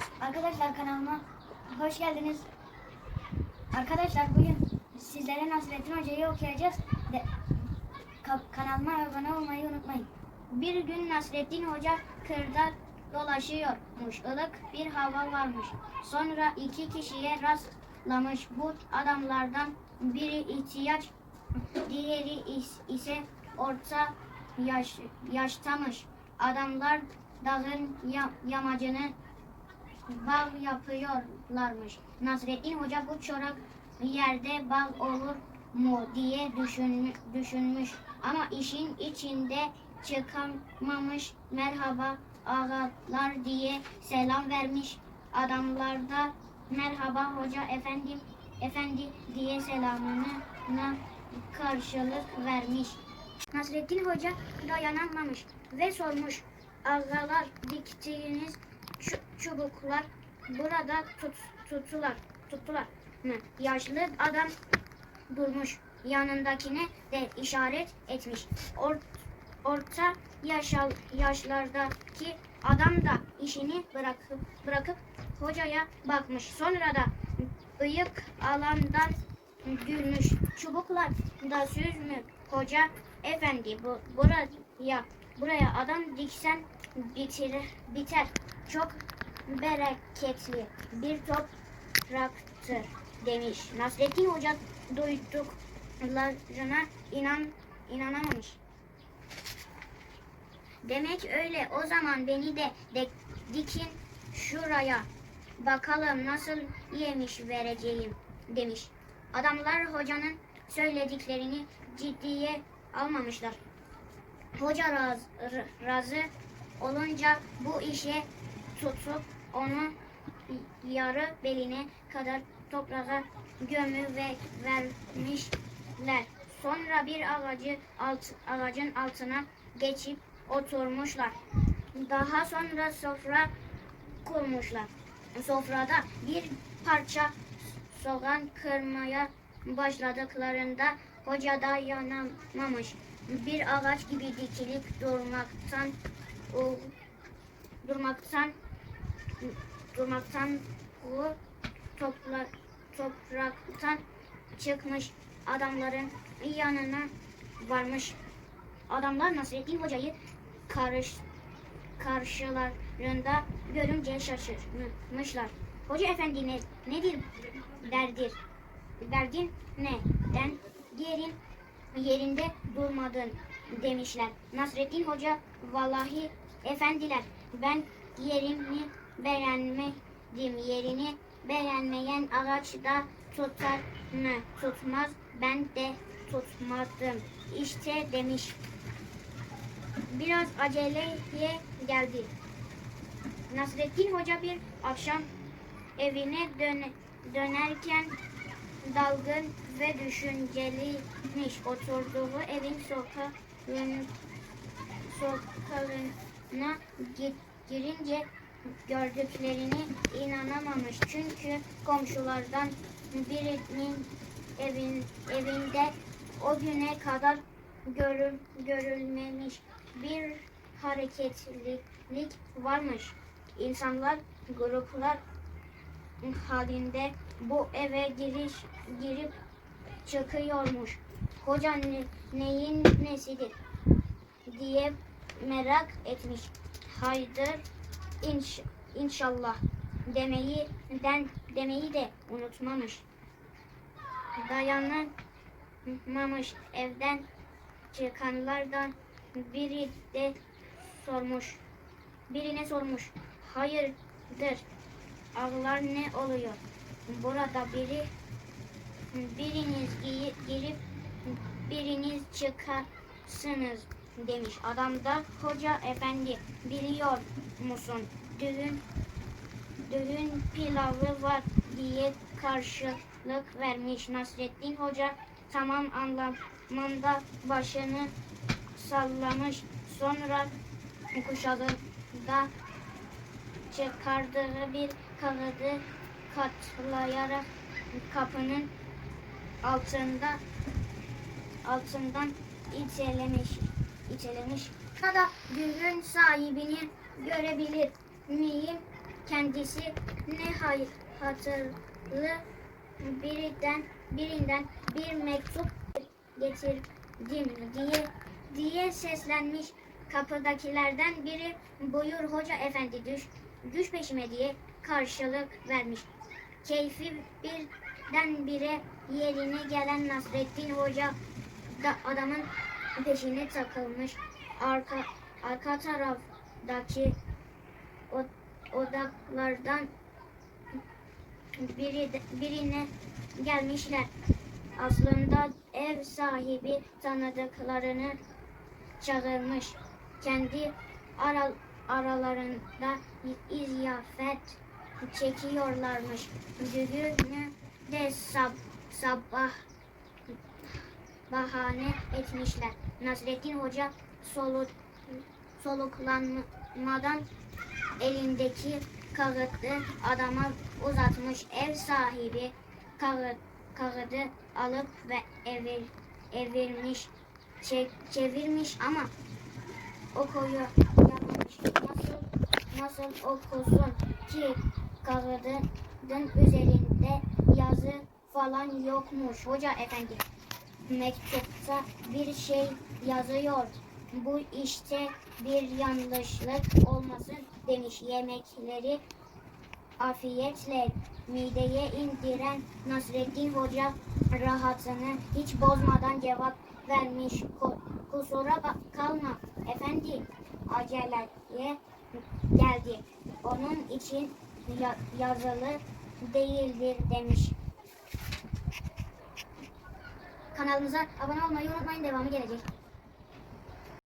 geldiniz. Arkadaşlar kanalıma hoş geldiniz. Arkadaşlar bugün sizlere Nasrettin Hoca'yı okuyacağız. De, ka- kanalıma abone olmayı unutmayın. Bir gün Nasrettin Hoca kırda dolaşıyormuş. Ilık bir hava varmış. Sonra iki kişiye rastlamış. Bu adamlardan biri ihtiyaç, diğeri is- ise orta yaş, yaştamış. Adamlar dağın ya- yamacını bağ yapıyorlarmış. Nasrettin Hoca bu çorak yerde bağ olur mu diye düşün, düşünmüş. Ama işin içinde çıkamamış. Merhaba ağalar diye selam vermiş. Adamlar da merhaba hoca efendim efendi diye selamına karşılık vermiş. Nasrettin Hoca dayanamamış ve sormuş. Ağalar diktiğiniz çubuklar burada tut, tuttular, tuttular mı? Yaşlı adam durmuş. Yanındakine de işaret etmiş. Or, orta yaşal, yaşlardaki adam da işini bırakıp bırakıp hocaya bakmış. Sonra da bıyık alandan gülmüş. Çubuklar da süz mü? Hoca efendi bu buraya buraya adam diksen bitir, biter. Çok bereketli bir topraktır demiş. Nasrettin Hoca duyduklarına inan inanamamış. Demek öyle. O zaman beni de, de dikin şuraya. Bakalım nasıl yemiş vereceğim demiş. Adamlar hocanın söylediklerini ciddiye almamışlar. Hoca raz, r- razı olunca bu işe tutup onu yarı beline kadar toprağa gömü ve vermişler. Sonra bir ağacı alt, ağacın altına geçip oturmuşlar. Daha sonra sofra kurmuşlar. Sofrada bir parça soğan kırmaya başladıklarında hoca da yanamamış. Bir ağaç gibi dikilip durmaktan durmaktan durmaktan o topla, topraktan çıkmış adamların yanına varmış. Adamlar Nasrettin Hoca'yı karış, karşılarında görünce şaşırmışlar. Hoca efendi ne, nedir derdir? Derdin ne? Den yerin yerinde durmadın demişler. Nasrettin Hoca vallahi efendiler ben yerimi beğenmedim. Yerini beğenmeyen ağaç da tutar mı? Tutmaz. Ben de tutmadım. İşte demiş. Biraz aceleye geldi. Nasrettin Hoca bir akşam evine dön- dönerken dalgın ve düşünceliymiş. Oturduğu evin sokağın, sokağına gi- girince gördüklerini inanamamış. Çünkü komşulardan birinin evin, evinde o güne kadar görül, görülmemiş bir hareketlilik varmış. İnsanlar gruplar halinde bu eve giriş girip çıkıyormuş. Hoca ne- neyin nesidir diye merak etmiş. Haydır inş, inşallah demeyi den, demeyi de unutmamış. Dayanamamış evden çıkanlardan biri de sormuş. Birine sormuş. Hayırdır? Ağlar ne oluyor? Burada biri biriniz gi- girip biriniz çıkarsınız demiş. Adam da hoca efendi biliyor musun? Düğün düğün pilavı var diye karşılık vermiş Nasrettin Hoca tamam anlamında başını sallamış. Sonra kuşağında çıkardığı bir kağıdı katlayarak kapının altında altından itelemiş itelemiş. Ya da düğün sahibini görebilir miyim kendisi ne hay hatırlı birinden birinden bir mektup getirdim diye diye seslenmiş kapıdakilerden biri buyur hoca efendi düş düş peşime diye karşılık vermiş. Keyfi birdenbire yerine gelen Nasreddin Hoca da adamın peşine takılmış. Arka arka taraftaki odaklardan biri birine gelmişler. Aslında ev sahibi tanıdıklarını çağırmış. Kendi ara, aralarında iziyafet çekiyorlarmış. Düğünü de sab, sabah bahane etmişler. Nasrettin Hoca soluk, soluklanmadan elindeki kağıdı adama uzatmış. Ev sahibi kağıt, kağıdı alıp ve evir, evirmiş, çe- çevirmiş ama okuyor. Nasıl, nasıl okusun ki kağıdın üzerinde yazı falan yokmuş hoca efendi. Mektupta bir şey yazıyor. Bu işte bir yanlışlık olmasın demiş. Yemekleri afiyetle mideye indiren Nasreddin Hoca rahatını hiç bozmadan cevap vermiş. Ku- Kusura bak- kalma efendi aceleye geldi. Onun için ya- yazılı değildir demiş. Kanalımıza abone olmayı unutmayın devamı gelecek.